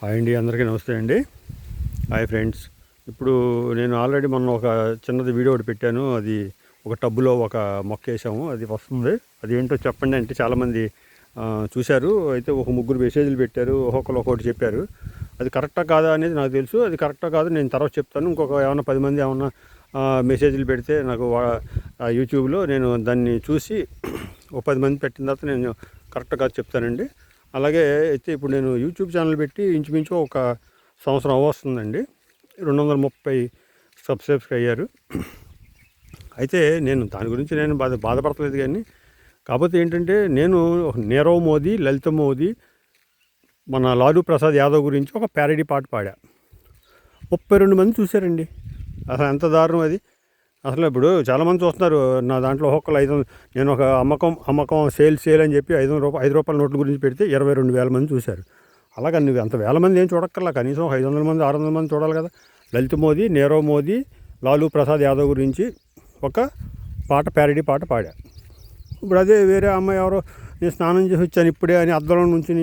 Hi అండి అందరికీ నమస్తే అండి. Hi friends. ఇప్పుడు నేను ఆల్రెడీ మొన్న ఒక చిన్నది వీడియో ఒకటి పెట్టాను. అది ఒక టబ్బులో ఒక మొక్క వేసాము. అది వస్తుంది. అది ఏంటో చెప్పండి అంటే చాలామంది చూశారు. అయితే ఒక ముగ్గురు మెసేజ్లు పెట్టారు. ఒక్కొక్కరు ఒక్కొక్కటి చెప్పారు. అది కరెక్టా కాదా అనేది నాకు తెలుసు. అది కరెక్టా కాదు నేను తర్వాత చెప్తాను. ఇంకొక ఏమైనా పది మంది ఏమన్నా మెసేజ్లు పెడితే నాకు యూట్యూబ్లో నేను దాన్ని చూసి ఒక పది మంది పెట్టిన తర్వాత నేను కరెక్ట్ కాదు చెప్తానండి. అలాగే అయితే ఇప్పుడు నేను యూట్యూబ్ ఛానల్ పెట్టి ఇంచుమించు ఒక సంవత్సరం అవ్వస్తుందండి. రెండు వందల ముప్పై సబ్స్క్రైబ్స్ అయ్యారు. అయితే నేను దాని గురించి నేను బాధ బాధపడతలేదు కానీ కాకపోతే ఏంటంటే నేను నీరవ్ మోదీ లలిత మోదీ మన లాలూ ప్రసాద్ యాదవ్ గురించి ఒక ప్యారడీ పాట పాడా. ముప్పై రెండు మంది చూశారండి. అసలు ఎంత దారుణం అది. అసలు ఇప్పుడు చాలామంది చూస్తున్నారు నా దాంట్లో ఒక్కళ్ళు ఐదు నేను ఒక అమ్మకం అమ్మకం సేల్ సేల్ అని చెప్పి ఐదు రూపాయలు ఐదు రూపాయల నోట్ల గురించి పెడితే ఇరవై రెండు వేల మంది చూశారు. అలాగే నువ్వు అంత వేల మంది ఏం చూడక్కర్లా కనీసం ఒక ఐదు వందల మంది ఆరు వందల మంది చూడాలి కదా. లలిత్ మోదీ నీరవ్ మోదీ లాలూ ప్రసాద్ యాదవ్ గురించి ఒక పాట ప్యారడీ పాట పాడా. ఇప్పుడు అదే వేరే అమ్మాయి ఎవరో నేను స్నానం చేసి వచ్చాను ఇప్పుడే అని అద్దంలో నుంచి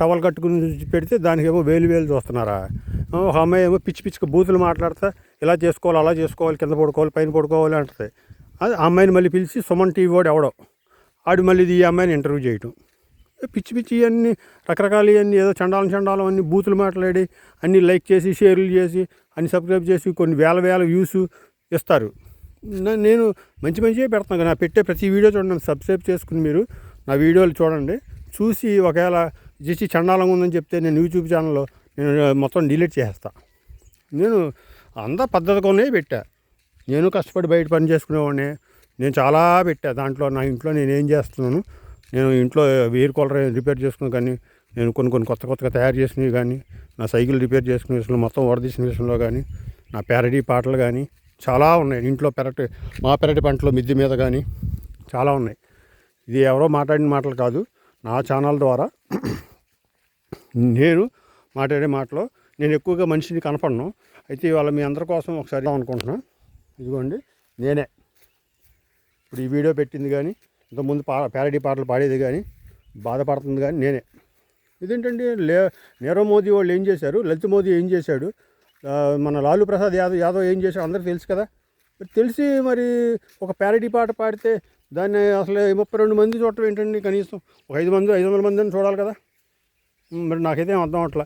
టవల్ కట్టుకుని పెడితే దానికేమో వేలు వేలు చూస్తున్నారా? ఒక అమ్మాయి ఏమో పిచ్చి పిచ్చికి బూతులు మాట్లాడతా ఇలా చేసుకోవాలి అలా చేసుకోవాలి కింద పడుకోవాలి పైన పడుకోవాలి అంటుంది. అది ఆ అమ్మాయిని మళ్ళీ పిలిచి సుమన్ టీవీ వాడు ఎవడో ఆడు మళ్ళీ ఇది ఈ అమ్మాయిని ఇంటర్వ్యూ చేయటం. పిచ్చి పిచ్చి అన్ని రకరకాలు అన్ని ఏదో చండాలం చండాలం అన్ని బూతులు మాట్లాడి అన్ని లైక్ చేసి షేర్లు చేసి అన్ని సబ్స్క్రైబ్ చేసి కొన్ని వేల వేల వ్యూస్ ఇస్తారు. నేను మంచి మంచిగా పెడతాను నా పెట్టే ప్రతి వీడియో చూడండి సబ్స్క్రైబ్ చేసుకుని మీరు నా వీడియోలు చూడండి. చూసి ఒకవేళ చేసి చండాలంగా ఉందని చెప్తే నేను యూట్యూబ్ ఛానల్లో మొత్తం డిలీట్ చేసేస్తా నేను అంతా పద్ధతిగానే పెట్టా. నేను కష్టపడి బయట పని చేసుకునేవాడిని. నేను చాలా పెట్టా. దాంట్లో నా ఇంట్లో నేను ఏం చేస్తున్నాను? నేను ఇంట్లో ఎయిర్ కూలర్ రిపేర్ చేసుకుని కానీ నేను కొన్ని కొన్ని కొత్త కొత్తగా తయారు చేసినవి కానీ నా సైకిల్ రిపేర్ చేసుకునే విషయంలో మొత్తం వరదీసిన విషయంలో కానీ నా పెరటి పాటలు కానీ చాలా ఉన్నాయి. ఇంట్లో పెరటి మా పెరటి పంటలో మిద్ది మీద కానీ చాలా ఉన్నాయి. ఇది ఎవరో మాట్లాడిన మాటలు కాదు. నా ఛానల్ ద్వారా నేను మాట్లాడే మాటలో నేను ఎక్కువగా మనిషిని కనపడను. అయితే ఇవాళ మీ అందరి కోసం ఒకసారి అనుకుంటున్నాను ఇదిగోండి నేనే. ఇప్పుడు ఈ వీడియో పెట్టింది కానీ ఇంతకుముందు పా ప్యారడీ పాటలు పాడేది కానీ బాధపడుతుంది కానీ నేనే. ఇదేంటండి లే నీరవ్ మోదీ వాళ్ళు ఏం చేశారు? లలిత్ మోదీ ఏం చేశాడు? మన లాలూ ప్రసాద్ యాదవ్ యాదవ్ ఏం చేశాడు? అందరికీ తెలుసు కదా. మరి తెలిసి మరి ఒక ప్యారడీ పాట పాడితే దాన్ని అసలు ముప్పై రెండు మంది చూడటం ఏంటండి కనీసం? ఒక ఐదు మంది ఐదు వందల మందిని చూడాలి కదా. మరి నాకైతే ఏం అర్థం అట్లా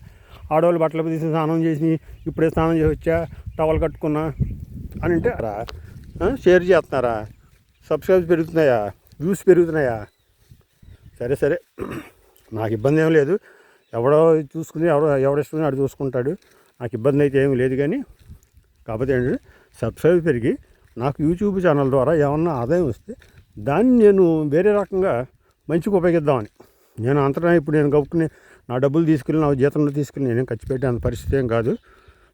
ఆడవాళ్ళు బట్టలు తీసి స్నానం చేసి ఇప్పుడే స్నానం చేసి వచ్చా టవల్ కట్టుకున్నా అని అంటే షేర్ చేస్తున్నారా? సబ్స్క్రైబ్స్ పెరుగుతున్నాయా? వ్యూస్ పెరుగుతున్నాయా? సరే సరే. నాకు ఇబ్బంది ఏం లేదు. ఎవడో చూసుకుని ఎవడో ఎవడిస్తుంది ఆడు చూసుకుంటాడు. నాకు ఇబ్బంది అయితే ఏమీ లేదు కానీ కాకపోతే ఏంటంటే సబ్స్క్రైబ్ పెరిగి నాకు యూట్యూబ్ ఛానల్ ద్వారా ఏమన్నా ఆదాయం వస్తే దాన్ని నేను వేరే రకంగా మంచిగా ఉపయోగిద్దామని. నేను అంతటా ఇప్పుడు నేను గబుక్కుని నా డబ్బులు తీసుకెళ్ళి నా జీతంలో తీసుకెళ్ళి నేనేం ఖర్చు పెట్టే అంత పరిస్థితి ఏం కాదు.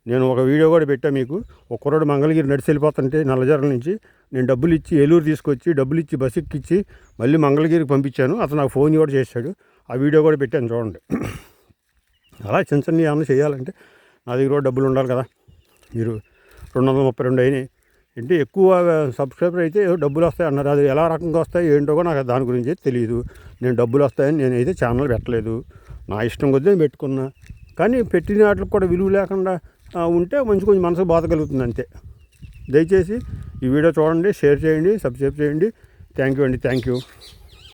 నేను ఒక వీడియో కూడా పెట్టా మీకు. ఒక కుర్రాడు మంగళగిరి నడిచి వెళ్ళిపోతుంటే నల్లజర్ల నుంచి నేను డబ్బులు ఇచ్చి ఏలూరు తీసుకొచ్చి డబ్బులు ఇచ్చి బస్ ఎక్కిచ్చి మళ్ళీ మంగళగిరికి పంపించాను. అతను నాకు ఫోన్ కూడా చేశాడు. ఆ వీడియో కూడా పెట్టాను చూడండి. అలా చిన్న చిన్న ఏమైనా చేయాలంటే నా దగ్గర కూడా డబ్బులు ఉండాలి కదా. మీరు రెండు వందల ముప్పై రెండు అయినాయి. ఏంటి ఎక్కువ సబ్స్క్రైబర్ అయితే డబ్బులు వస్తాయి అన్నారు. అది ఎలా రకంగా వస్తాయి ఏంటో కూడా నాకు దాని గురించి తెలియదు. నేను డబ్బులు వస్తాయని నేనైతే ఛానల్ పెట్టలేదు. నా ఇష్టం కొద్దీ నేను పెట్టుకున్నా. కానీ పెట్టిన వాటికి కూడా విలువ లేకుండా ఉంటే మంచి కొంచెం మనసు బాధ కలుగుతుంది అంతే. దయచేసి ఈ వీడియో చూడండి షేర్ చేయండి సబ్స్క్రైబ్ చేయండి. థ్యాంక్ యూ అండి. Thank you